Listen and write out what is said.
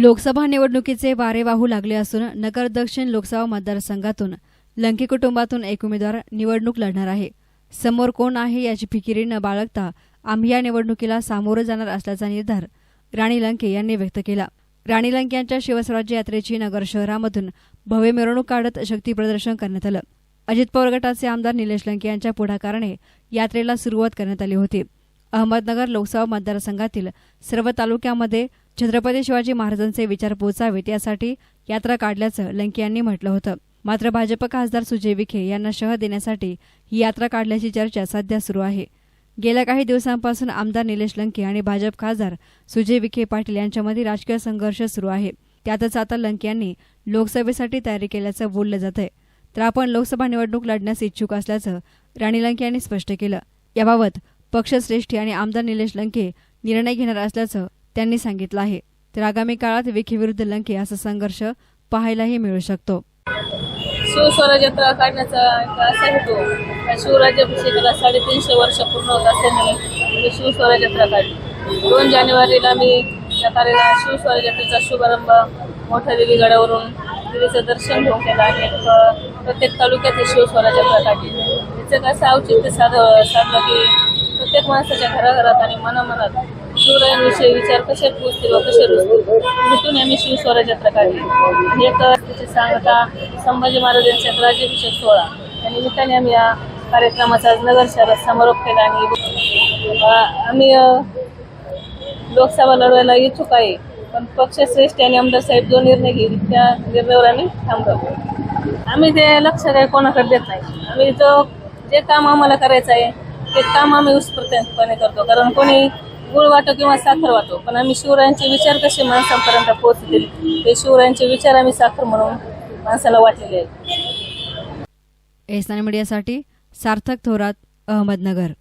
लोकसभा निवडणुकीचे वारे वाहू लागले असून नगर दक्षिण लोकसभा मतदारसंघातून लंके कुटुंबातून एक उमेदवार निवडणूक लढणार आहे. समोर कोण आहे याची फिकिरी न बाळगता आम्ही या निवडणुकीला सामोरं जाणार असल्याचा निर्धार राणी लंके यांनी व्यक्त केला. राणी लंके यांच्या शिवस्वराज्य यात्रेची नगर शहरामधून भव्य मिरवणूक काढत शक्ती प्रदर्शन करण्यात आलं. अजित पवार गटाचे आमदार निलेश लंके यांच्या पुढाकाराने यात्रेला सुरुवात करण्यात आली होती. अहमदनगर लोकसभा मतदारसंघातील सर्व तालुक्यामध्ये छत्रपती शिवाजी महाराजांचे विचार पोचावेत यासाठी यात्रा काढल्याचं लंके यांनी म्हटलं होतं. मात्र भाजप खासदार सुजय विखे यांना शह देण्यासाठी ही यात्रा काढल्याची चर्चा सध्या सुरू आहे. गेल्या काही दिवसांपासून आमदार निलेश लंके आणि भाजप खासदार सुजय विखे पाटील यांच्यामध्ये राजकीय संघर्ष सुरू आहे. त्यातच आता लंके यांनी लोकसभेसाठी तयारी केल्याचं बोललं जात आहे तर आपण लोकसभा निवडणूक लढण्यास इच्छुक असल्याचं राणी लंके यांनी स्पष्ट केलं. याबाबत पक्षश्रेष्ठी आणि आमदार निलेश लंके निर्णय घेणार असल्याचं त्यांनी सांगितलं आहे. तर आगामी काळात विखेविरुद्ध लंके असा संघर्ष पाहायलाही मिळू शकतो. शिवस्वराज यात्रा काढण्याचा असा हेतू. शिवराज्याभिषेकाला साडेतीनशे वर्ष पूर्ण होत असल्याने म्हणजे शिवस्वराज यात्रा काढली. दोन जानेवारीला मी या कार्याला शिवस्वराज यात्रेचा शुभारंभ मोठ्या देवी गडावरून देवीचं दर्शन घेऊन केलं आणि प्रत्येक तालुक्यात शिवस्वराज यात्रा काढली. त्याचं कसं औचित्य साध साधलं की प्रत्येक माणसाच्या घराघरात आणि मनामनात शिवरायांविषयी विचार कसे पोचतील व कसे रुजतील? भेटून आम्ही शिवस्वराज यात्रा काढली. एक सांगता संभाजी महाराजांच्या राज्याभिषेक सोहळा. या निमित्ताने आम्ही या कार्यक्रमाचा आज नगर शहरात समारोप केला आणि आम्ही लोकसभा लढवायला इच्छुक आहे पण पक्षश्रेष्ठ आणि आमदार साहेब जो निर्णय घेईल त्या निर्णयावर आम्ही थांबवतो आम्ही ते लक्ष काही कोणाकडे देत नाही. आम्ही जो जे काम आम्हाला करायचं आहे ते काम आम्ही उत्स्फूर्तपणे करतो. कारण कोणी गुळ वाटो किंवा साखर वाटो पण आम्ही शिवरायांचे विचार कसे माणसांपर्यंत पोहोचतील? ते शिवरायांचे विचार आम्ही साखर म्हणून माणसाला वाटलेले आहेत. एसनान मीडियासाठी सार्थक थोरात अहमदनगर.